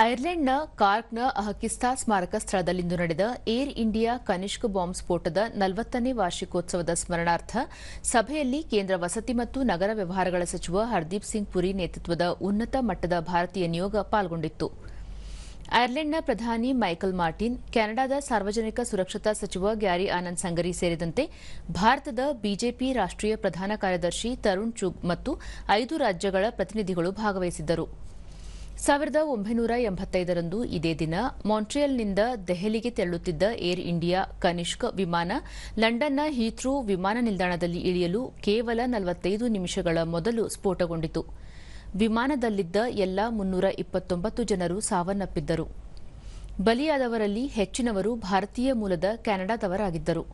ಐರ್ಲೆಂಡ್ನ ಕಾರ್ಕ್ನ ಅಹಕಿಸ್ತಾ ಸ್ಮಾರಕ ಸ್ಥಳದಲ್ಲಿಂದು ನಡೆದ ಏರ್ ಇಂಡಿಯಾ ಕನಿಷ್ಕ್ ಬಾಂಬ್ ಸ್ಫೋಟದ ನಲವತ್ತನೇ ವಾರ್ಷಿಕೋತ್ಸವದ ಸ್ಮರಣಾರ್ಥ ಸಭೆಯಲ್ಲಿ ಕೇಂದ್ರ ವಸತಿ ಮತ್ತು ನಗರ ವ್ಯವಹಾರಗಳ ಸಚಿವ ಹರ್ದೀಪ್ ಸಿಂಗ್ ಪುರಿ ನೇತೃತ್ವದ ಉನ್ನತ ಮಟ್ಟದ ಭಾರತೀಯ ನಿಯೋಗ ಪಾಲ್ಗೊಂಡಿತ್ತು. ಐರ್ಲೆಂಡ್ನ ಪ್ರಧಾನಿ ಮೈಕಲ್ ಮಾರ್ಟಿನ್, ಕೆನಡಾದ ಸಾರ್ವಜನಿಕ ಸುರಕ್ಷತಾ ಸಚಿವ ಗ್ಯಾರಿ ಆನಂದ್ ಸಂಗರಿ ಸೇರಿದಂತೆ ಭಾರತದ ಬಿಜೆಪಿ ರಾಷ್ಟ್ರೀಯ ಪ್ರಧಾನ ಕಾರ್ಯದರ್ಶಿ ತರುಣ್ ಚುಗ್ ಮತ್ತು ಐದು ರಾಜ್ಯಗಳ ಪ್ರತಿನಿಧಿಗಳು ಭಾಗವಹಿಸಿದ್ದರು. ಸಾವಿರದ ಒಂಬೈನೂರ ಎಂಬತ್ತೈದರಂದು ಇದೇ ದಿನ ಮಾಂಟ್ರಿಯಲ್ನಿಂದ ದೆಹಲಿಗೆ ತೆರಳುತ್ತಿದ್ದ ಏರ್ ಇಂಡಿಯಾ ಕನಿಷ್ಕ್ ವಿಮಾನ ಲಂಡನ್ನ ಹೀಥ್ರೂ ವಿಮಾನ ನಿಲ್ದಾಣದಲ್ಲಿ ಇಳಿಯಲು ಕೇವಲ ನಲವತ್ತೈದು ನಿಮಿಷಗಳ ಮೊದಲು ಸ್ಫೋಟಗೊಂಡಿತು. ವಿಮಾನದಲ್ಲಿದ್ದ ಎಲ್ಲ ಮುನ್ನೂರ ಇಪ್ಪತ್ತೊಂಬತ್ತು ಜನರು ಸಾವನ್ನಪ್ಪಿದ್ದರು. ಬಲಿಯಾದವರಲ್ಲಿ ಹೆಚ್ಚಿನವರು ಭಾರತೀಯ ಮೂಲದ ಕೆನಡಾದವರಾಗಿದ್ದರು.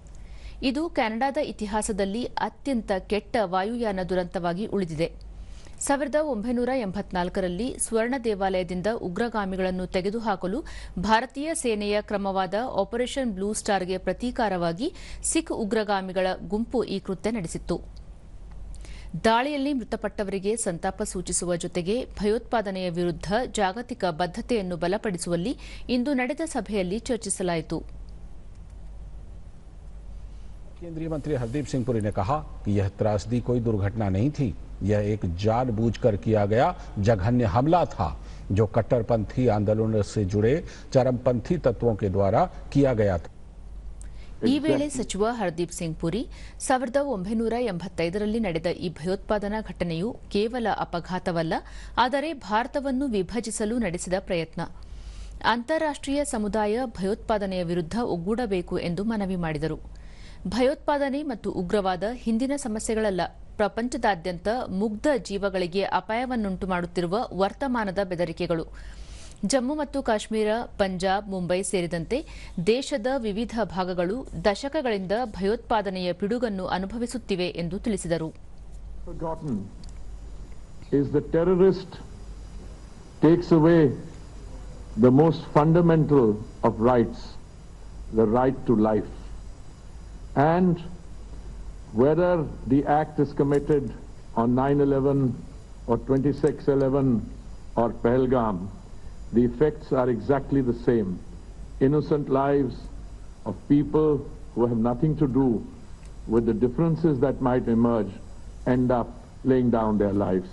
ಇದು ಕೆನಡಾದ ಇತಿಹಾಸದಲ್ಲಿ ಅತ್ಯಂತ ಕೆಟ್ಟ ವಾಯುಯಾನ ದುರಂತವಾಗಿ ಉಳಿದಿದೆ. ಸಾವಿರದ ಒಂಬೈನೂರ ಎಂಬತ್ನಾಲ್ಕರಲ್ಲಿ ಸ್ವರ್ಣ ದೇವಾಲಯದಿಂದ ಉಗ್ರಗಾಮಿಗಳನ್ನು ತೆಗೆದುಹಾಕಲು ಭಾರತೀಯ ಸೇನೆಯ ಕ್ರಮವಾದ ಆಪರೇಷನ್ ಬ್ಲೂ ಸ್ಟಾರ್ಗೆ ಪ್ರತೀಕಾರವಾಗಿ ಸಿಖ್ ಉಗ್ರಗಾಮಿಗಳ ಗುಂಪು ಈ ಕೃತ್ಯ ನಡೆಸಿತ್ತು ದಾಳಿಯಲ್ಲಿ ಮೃತಪಟ್ಟವರಿಗೆ ಸಂತಾಪ ಸೂಚಿಸುವ ಜೊತೆಗೆ ಭಯೋತ್ಪಾದನೆಯ ವಿರುದ್ಧ ಜಾಗತಿಕ ಬದ್ಧತೆಯನ್ನು ಬಲಪಡಿಸುವಲ್ಲಿ ಇಂದು ನಡೆದ ಸಭೆಯಲ್ಲಿ ಚರ್ಚಿಸಲಾಯಿತು केंद्रीय मंत्री हरदीप सिंह पुरी ने कहा कि यह त्रासदी कोई दुर्घटना नहीं थी यह एक जानबूझकर किया गया जघन्य हमला था जो कट्टरपंथी आंदोलन से जुड़े चरमपंथी तत्वों के द्वारा किया गया था ಈ ವೇಳೆ ಸಚಿವ ಹರ್ದೀಪ್ ಸಿಂಗ್ ಪುರಿ ಸಾವಿರದ ಒಂಬೈನೂರ ಎಂಬತ್ತೈದರಲ್ಲಿ ನಡೆದ ಈ ಭಯೋತ್ಪಾದನಾ ಘಟನೆಯು ಕೇವಲ ಅಪಘಾತವಲ್ಲ ಆದರೆ ಭಾರತವನ್ನು ವಿಭಜಿಸಲು ನಡೆಸಿದ ಪ್ರಯತ್ನ ಅಂತಾರಾಷ್ಟೀಯ ಸಮುದಾಯ ಭಯೋತ್ಪಾದನೆಯ ವಿರುದ್ಧ ಒಗ್ಗೂಡಬೇಕು ಎಂದು ಮನವಿ ಮಾಡಿದರು ಭಯೋತ್ಪಾದನೆ ಮತ್ತು ಉಗ್ರವಾದ ಹಿಂದಿನ ಸಮಸ್ಯೆಗಳಲ್ಲ ಪ್ರಪಂಚದಾದ್ಯಂತ ಮುಗ್ಧ ಜೀವಗಳಿಗೆ ಅಪಾಯವನ್ನುಂಟು ಮಾಡುತ್ತಿರುವ ವರ್ತಮಾನದ ಬೆದರಿಕೆಗಳು ಜಮ್ಮು ಮತ್ತು ಕಾಶ್ಮೀರ ಪಂಜಾಬ್ ಮುಂಬೈ ಸೇರಿದಂತೆ ದೇಶದ ವಿವಿಧ ಭಾಗಗಳು ದಶಕಗಳಿಂದ ಭಯೋತ್ಪಾದನೆಯ ಪಿಡುಗನ್ನು ಅನುಭವಿಸುತ್ತಿವೆ ಎಂದು ತಿಳಿಸಿದರು fundamental of rights, the right to life. And whether the act is committed on 9-11 or 26-11 or Pahalgam, the effects are exactly the same. Innocent lives of people who have nothing to do with the differences that might emerge end up laying down their lives.